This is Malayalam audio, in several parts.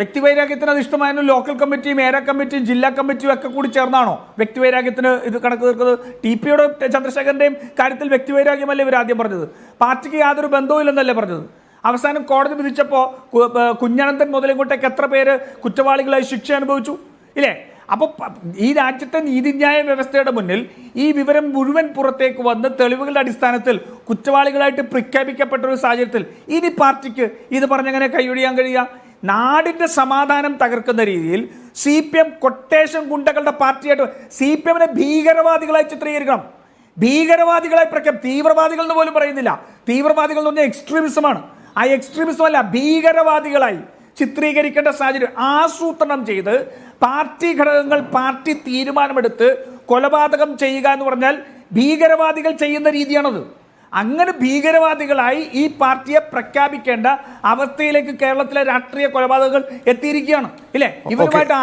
വ്യക്തിവൈരാഗ്യത്തിന് ഇഷ്ടമായിരുന്നു ലോക്കൽ കമ്മിറ്റിയും ഏരിയ കമ്മിറ്റിയും ജില്ലാ കമ്മിറ്റിയും ഒക്കെ കൂടി ചേർന്നാണോ? വ്യക്തിവൈരാഗ്യത്തിന് ഇത് കണക്ക് തീർക്കുന്നത് ടി പിയുടെ ചന്ദ്രശേഖരന്റെയും കാര്യത്തിൽ വ്യക്തിവൈരാഗ്യമല്ലേ ഇവർ ആദ്യം പറഞ്ഞത്? പാർട്ടിക്ക് യാതൊരു ബന്ധവുമില്ലെന്നല്ലേ പറഞ്ഞത്? അവസാനം കോടതി വിധിച്ചപ്പോൾ കുഞ്ഞനന്തൻ മുതലിങ്ങോട്ടേക്ക് എത്ര പേര് കുറ്റവാളികളായി ശിക്ഷ അനുഭവിച്ചു? ഇല്ലേ? അപ്പോൾ ഈ രാജ്യത്തെ നീതിന്യായ വ്യവസ്ഥയുടെ മുന്നിൽ ഈ വിവരം മുഴുവൻ പുറത്തേക്ക് വന്ന് തെളിവുകളുടെ അടിസ്ഥാനത്തിൽ കുറ്റവാളികളായിട്ട് പ്രഖ്യാപിക്കപ്പെട്ട ഒരു സാഹചര്യത്തിൽ ഇനി പാർട്ടിക്ക് ഇത് പറഞ്ഞങ്ങനെ കൈയൊഴിയാൻ കഴിയുക? നാടിന്റെ സമാധാനം തകർക്കുന്ന രീതിയിൽ സി പി എം കൊട്ടേഷൻ ഗുണ്ടകളുടെ പാർട്ടിയായിട്ട് സി പി എമ്മിനെ ഭീകരവാദികളായി ചിത്രീകരിക്കണം. ഭീകരവാദികളായി പ്രഖ്യാപ തീവ്രവാദികൾ എന്ന് പോലും പറയുന്നില്ല. തീവ്രവാദികൾ എന്ന് പറഞ്ഞാൽ എക്സ്ട്രീമിസമാണ് ആ എക്സ്ട്രീമിസം അല്ല ഭീകരവാദികളായി ചിത്രീകരിക്കേണ്ട സാഹചര്യം ആസൂത്രണം ചെയ്ത് പാർട്ടി ഘടകങ്ങൾ പാർട്ടി തീരുമാനമെടുത്ത് കൊലപാതകം ചെയ്യുക എന്ന് പറഞ്ഞാൽ ഭീകരവാദികൾ ചെയ്യുന്ന രീതിയാണത്. അങ്ങനെ ഭീകരവാദികളായി ഈ പാർട്ടിയെ പ്രഖ്യാപിക്കേണ്ട അവസ്ഥയിലേക്ക് കേരളത്തിലെ രാഷ്ട്രീയ കൊലപാതകങ്ങൾ എത്തിയിരിക്കുകയാണ്. ഇല്ലേ? ഇവരുമായിട്ട്.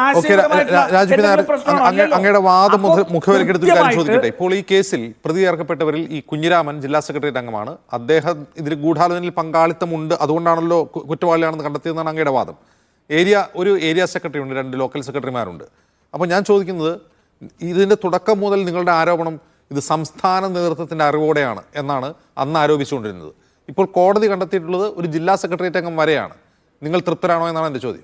അങ്ങയുടെ വാദം കൃത്യമായിട്ട് ചോദിക്കട്ടെ. ഇപ്പോൾ ഈ കേസിൽ പ്രതി ചേർക്കപ്പെട്ടവരിൽ ഈ കുഞ്ഞിരാമൻ ജില്ലാ സെക്രട്ടറി അംഗമാണ്. അദ്ദേഹം ഇതിൽ ഗൂഢാലോചനയിൽ പങ്കാളിത്തമുണ്ട്. അതുകൊണ്ടാണല്ലോ കുറ്റവാളിയാണെന്ന് കണ്ടെത്തിയതെന്നാണ് അങ്ങയുടെ വാദം. ഏരിയ ഒരു ഏരിയ സെക്രട്ടറി ഉണ്ട് രണ്ട് ലോക്കൽ സെക്രട്ടറിമാരുണ്ട്. അപ്പോൾ ഞാൻ ചോദിക്കുന്നത് ഇതിന്റെ തുടക്കം മുതൽ നിങ്ങളുടെ ആരോപണം ഇത് സംസ്ഥാന നേതൃത്വത്തിന്റെ അറിവോടെയാണ് എന്നാണ് അന്ന് ആരോപിച്ചുകൊണ്ടിരുന്നത്. ഇപ്പോൾ കോടതി കണ്ടെത്തിയിട്ടുള്ളത് ഒരു ജില്ലാ സെക്രട്ടേറിയറ്റ് അംഗം വരെയാണ്. നിങ്ങൾ തൃപ്തരാണോ എന്നാണ് എന്റെ ചോദ്യം.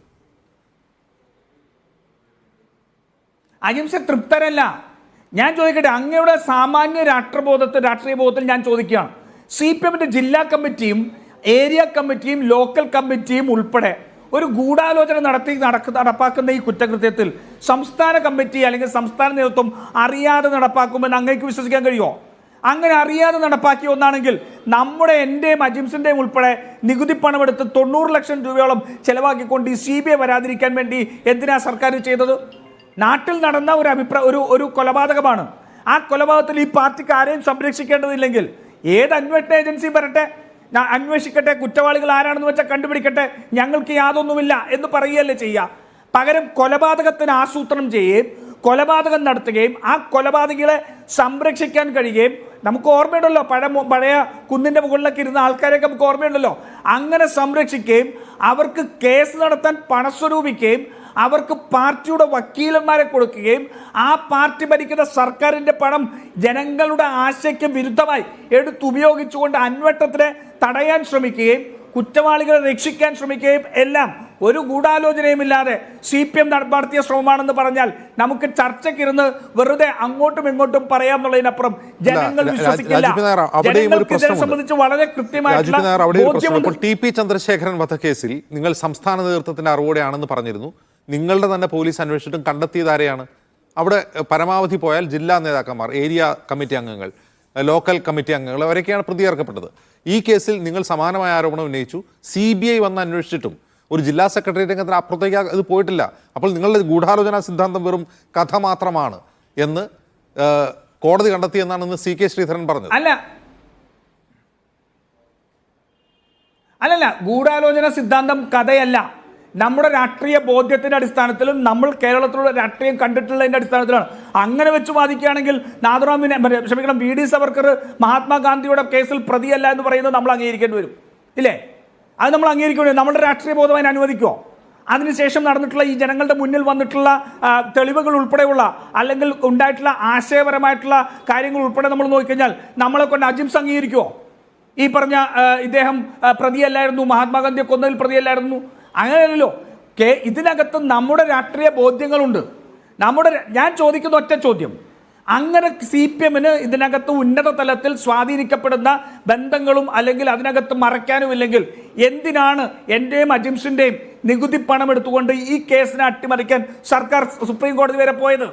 അഹിംസ തൃപ്തരല്ല. ഞാൻ ചോദിക്കട്ടെ അങ്ങയുടെ സാമാന്യ രാഷ്ട്രബോധത്തിൽ രാഷ്ട്രീയ ബോധത്തിൽ ഞാൻ ചോദിക്കുകയാണ്. സി പി എമ്മിന്റെ ജില്ലാ കമ്മിറ്റിയും ഏരിയ കമ്മിറ്റിയും ലോക്കൽ കമ്മിറ്റിയും ഉൾപ്പെടെ ഒരു ഗൂഢാലോചന നടത്തി നടക്ക നടപ്പാക്കുന്ന ഈ കുറ്റകൃത്യത്തിൽ സംസ്ഥാന കമ്മിറ്റി അല്ലെങ്കിൽ സംസ്ഥാന നേതൃത്വം അറിയാതെ നടപ്പാക്കുമെന്ന് അങ്ങേക്ക് വിശ്വസിക്കാൻ കഴിയുമോ? അങ്ങനെ അറിയാതെ നടപ്പാക്കിയ ഒന്നാണെങ്കിൽ നമ്മുടെ എന്റെയും അജിംസിന്റെയും ഉൾപ്പെടെ നികുതി പണമെടുത്ത് തൊണ്ണൂറ് ലക്ഷം രൂപയോളം ചെലവാക്കിക്കൊണ്ട് ഈ സി ബി ഐ വരാതിരിക്കാൻ വേണ്ടി എന്തിനാ സർക്കാർ ചെയ്തത്? നാട്ടിൽ നടന്ന ഒരു അഭിപ്രായ ഒരു ഒരു കൊലപാതകമാണ്. ആ കൊലപാതകത്തിൽ ഈ പാർട്ടിക്ക് ആരെയും സംരക്ഷിക്കേണ്ടതില്ലെങ്കിൽ ഏത് അന്വേഷണ ഏജൻസിയും വരട്ടെ? ഞാൻ അന്വേഷിക്കട്ടെ കുറ്റവാളികൾ ആരാണെന്ന് വെച്ചാൽ കണ്ടുപിടിക്കട്ടെ ഞങ്ങൾക്ക് യാതൊന്നുമില്ല എന്ന് പറയുകയല്ലേ ചെയ്യുക പകരം കൊലപാതകത്തിന് ആസൂത്രണം ചെയ്യുകയും കൊലപാതകം നടത്തുകയും ആ കൊലപാതകികളെ സംരക്ഷിക്കാൻ കഴിയുകയും നമുക്ക് ഓർമ്മയുണ്ടല്ലോ പഴ പഴയ കുന്നിന്റെ മുകളിലൊക്കെ ഇരുന്ന ആൾക്കാരെയൊക്കെ നമുക്ക് ഓർമ്മയുണ്ടല്ലോ. അങ്ങനെ സംരക്ഷിക്കുകയും അവർക്ക് കേസ് നടത്താൻ പണസ്വരൂപിക്കുകയും അവർക്ക് പാർട്ടിയുടെ വക്കീലന്മാരെ കൊടുക്കുകയും ആ പാർട്ടി ഭരിക്കുന്ന സർക്കാരിന്റെ പണം ജനങ്ങളുടെ ആശയ്ക്ക് വിരുദ്ധമായി എടുത്തുപയോഗിച്ചുകൊണ്ട് അന്വേഷണത്തിനെ തടയാൻ ശ്രമിക്കുകയും കുറ്റവാളികളെ രക്ഷിക്കാൻ ശ്രമിക്കുകയും എല്ലാം ഒരു ഗൂഢാലോചനയുമില്ലാതെ സി പി എം നടപ്പാർത്തിയ ശ്രമമാണെന്ന് പറഞ്ഞാൽ നമുക്ക് ചർച്ചയ്ക്കിരുന്ന് വെറുതെ അങ്ങോട്ടും ഇങ്ങോട്ടും പറയാമെന്നുള്ളതിനപ്പുറം ജനങ്ങൾ വിശ്വസിക്കില്ല. സംബന്ധിച്ച് വളരെ കൃത്യമായിട്ടുള്ള ടി പി ചന്ദ്രശേഖരൻ വധക്കേസിൽ നിങ്ങൾ സംസ്ഥാന നേതൃത്വത്തിന്റെ അറിവോടെയാണെന്ന് പറഞ്ഞിരുന്നു. നിങ്ങളുടെ തന്നെ പോലീസ് അന്വേഷിച്ചിട്ടും കണ്ടെത്തിയത് ആരെയാണ്? അവിടെ പരമാവധി പോയാൽ ജില്ലാ നേതാക്കന്മാർ ഏരിയ കമ്മിറ്റി അംഗങ്ങൾ ലോക്കൽ കമ്മിറ്റി അംഗങ്ങൾ അവരൊക്കെയാണ് പ്രതി ചേർക്കപ്പെട്ടത് ഈ കേസിൽ നിങ്ങൾ സമാനമായ ആരോപണം ഉന്നയിച്ചു. സി ബി ഐ വന്ന് അന്വേഷിച്ചിട്ടും ഒരു ജില്ലാ സെക്രട്ടറി അംഗത്തിന് അപ്പുറത്തേക്ക് ഇത് പോയിട്ടില്ല. അപ്പോൾ നിങ്ങളുടെ ഗൂഢാലോചനാ സിദ്ധാന്തം വെറും കഥ മാത്രമാണ് എന്ന് കോടതി കണ്ടെത്തിയെന്നാണ് ഇന്ന് സി കെ ശ്രീധരൻ പറഞ്ഞത്. അല്ല. അല്ലല്ല ഗൂഢാലോചന സിദ്ധാന്തം കഥയല്ല. നമ്മുടെ രാഷ്ട്രീയ ബോധ്യത്തിന്റെ അടിസ്ഥാനത്തിലും നമ്മൾ കേരളത്തിലുള്ള രാഷ്ട്രീയം കണ്ടിട്ടുള്ളതിന്റെ അടിസ്ഥാനത്തിലാണ്. അങ്ങനെ വെച്ച് വാദിക്കുകയാണെങ്കിൽ നാദറാമിനെ ക്ഷമിക്കണം വി ഡി സവർക്കർ മഹാത്മാഗാന്ധിയുടെ കേസിൽ പ്രതിയല്ല എന്ന് പറയുന്നത് നമ്മൾ അംഗീകരിക്കേണ്ടി വരും. ഇല്ലേ? അത് നമ്മൾ അംഗീകരിക്കേണ്ടി വരും. നമ്മുടെ രാഷ്ട്രീയ ബോധം അതിന് അനുവദിക്കുമോ അതിനുശേഷം നടന്നിട്ടുള്ള ഈ ജനങ്ങളുടെ മുന്നിൽ വന്നിട്ടുള്ള തെളിവുകൾ ഉൾപ്പെടെയുള്ള അല്ലെങ്കിൽ ഉണ്ടായിട്ടുള്ള ആശയപരമായിട്ടുള്ള കാര്യങ്ങൾ ഉൾപ്പെടെ നമ്മൾ നോക്കിക്കഴിഞ്ഞാൽ നമ്മളെ കൊണ്ട് അജിംസ് അംഗീകരിക്കുമോ ഈ പറഞ്ഞ ഇദ്ദേഹം പ്രതിയല്ലായിരുന്നു മഹാത്മാഗാന്ധിയെ കൊന്നതിൽ പ്രതിയല്ലായിരുന്നു അങ്ങനെയല്ലല്ലോ. കെ ഇതിനകത്ത് നമ്മുടെ രാഷ്ട്രീയ ബോധ്യങ്ങളുണ്ട്. നമ്മുടെ ഞാൻ ചോദിക്കുന്ന ഒറ്റ ചോദ്യം. അങ്ങനെ സി പി എമ്മിന് ഇതിനകത്ത് ഉന്നത തലത്തിൽ സ്വാധീനിക്കപ്പെടുന്ന ബന്ധങ്ങളും അല്ലെങ്കിൽ അതിനകത്ത് മറയ്ക്കാനുമില്ലെങ്കിൽ എന്തിനാണ് എന്റെയും അജിംസിന്റെയും നികുതി പണം എടുത്തുകൊണ്ട് ഈ കേസിനെ അട്ടിമറിക്കാൻ സർക്കാർ സുപ്രീം കോടതി വരെ പോയത്?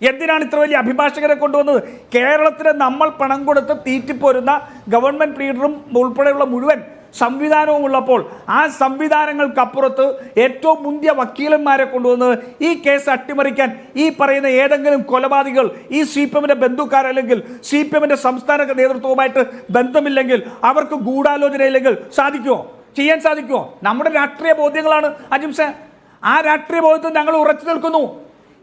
എന്തിനാണ് ഇത്ര വലിയ അഭിഭാഷകരെ കൊണ്ടുവന്നത്? കേരളത്തിന് നമ്മൾ പണം കൊടുത്ത് തീറ്റിപ്പോരുന്ന ഗവൺമെന്റ് ലീഡറും ഉൾപ്പെടെയുള്ള മുഴുവൻ സംവിധാനവും ഉള്ളപ്പോൾ ആ സംവിധാനങ്ങൾക്കപ്പുറത്ത് ഏറ്റവും മുന്തിയ വക്കീലന്മാരെ കൊണ്ടുവന്ന് ഈ കേസ് അട്ടിമറിക്കാൻ ഈ പറയുന്ന ഏതെങ്കിലും കൊലപാതകൾ ഈ സി പി എമ്മിന്റെ ബന്ധുക്കാരല്ലെങ്കിൽ സി പി എമ്മിന്റെ സംസ്ഥാന നേതൃത്വവുമായിട്ട് ബന്ധമില്ലെങ്കിൽ അവർക്ക് ഗൂഢാലോചനയില്ലെങ്കിൽ സാധിക്കുമോ ചെയ്യാൻ സാധിക്കുമോ നമ്മുടെ രാഷ്ട്രീയ ബോധ്യങ്ങളാണ് അജിംസ ആ രാഷ്ട്രീയ ബോധ്യത്തിൽ ഞങ്ങൾ ഉറച്ചു നിൽക്കുന്നു.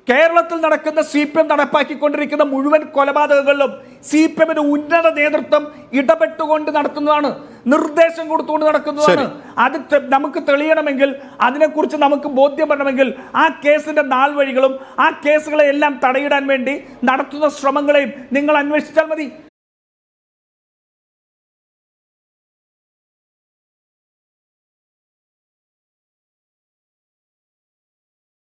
കേരളത്തിൽ നടക്കുന്ന സി പി എം നടപ്പാക്കിക്കൊണ്ടിരിക്കുന്ന മുഴുവൻ കൊലപാതകങ്ങളിലും സി പി എമ്മിന്റെ ഉന്നത നേതൃത്വം ഇടപെട്ടുകൊണ്ട് നടത്തുന്നതാണ് നിർദ്ദേശം കൊടുത്തുകൊണ്ട് നടക്കുന്നതാണ്. അത് നമുക്ക് തെളിയണമെങ്കിൽ അതിനെക്കുറിച്ച് നമുക്ക് ബോധ്യം വരണമെങ്കിൽ ആ കേസിന്റെ നാൾ വഴികളും ആ കേസുകളെ എല്ലാം തടയിടാൻ വേണ്ടി നടത്തുന്ന ശ്രമങ്ങളെയും നിങ്ങൾ അന്വേഷിച്ചാൽ മതി.